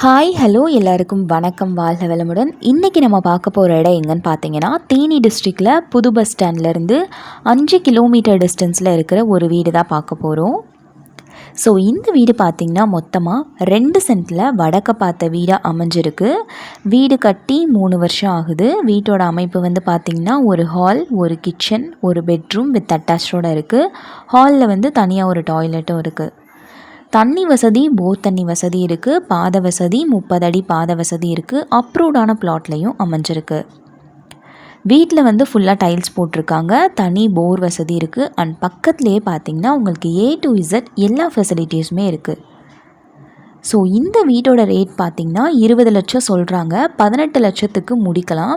Hi hello எல்லாருக்கும் வணக்கம். வாழ்க வளமுடன். இன்றைக்கி நம்ம பார்க்க போகிற இடம் எங்கன்னு பார்த்தீங்கன்னா தேனி டிஸ்ட்ரிக்டில் புது பஸ் ஸ்டாண்ட்லேருந்து அஞ்சு கிலோமீட்டர் டிஸ்டன்ஸில் இருக்கிற ஒரு வீடு தான் பார்க்க போகிறோம் ஸோ இந்த வீடு பார்த்திங்கன்னா மொத்தமாக ரெண்டு சென்ட்டில் வடக்க பார்த்த வீடாக அமைஞ்சிருக்கு. வீடு கட்டி மூணு வருஷம் ஆகுது. வீட்டோட அமைப்பு வந்து பார்த்திங்கன்னா ஒரு ஹால் ஒரு கிச்சன் ஒரு பெட்ரூம் வித் அட்டாச்சோடு இருக்குது ஹாலில் வந்து தனியாக ஒரு டாய்லெட்டும் இருக்குது தண்ணி வசதி போர் தண்ணி வசதி இருக்குது பாத வசதி முப்பது அடி பாத வசதி இருக்குது அப்ரூவ்டான பிளாட்லேயும் அமைஞ்சிருக்கு. வீட்டில் வந்து ஃபுல்லாக டைல்ஸ் போட்டிருக்காங்க. தனி போர் வசதி இருக்குது அண்ட் பக்கத்துலேயே பார்த்தீங்கன்னா உங்களுக்கு ஏ டு இசட் எல்லா ஃபெசிலிட்டிஸுமே இருக்குது ஸோ இந்த வீட்டோட ரேட் பார்த்திங்கன்னா இருபது லட்சம் சொல்கிறாங்க பதினெட்டு லட்சத்துக்கு முடிக்கலாம்.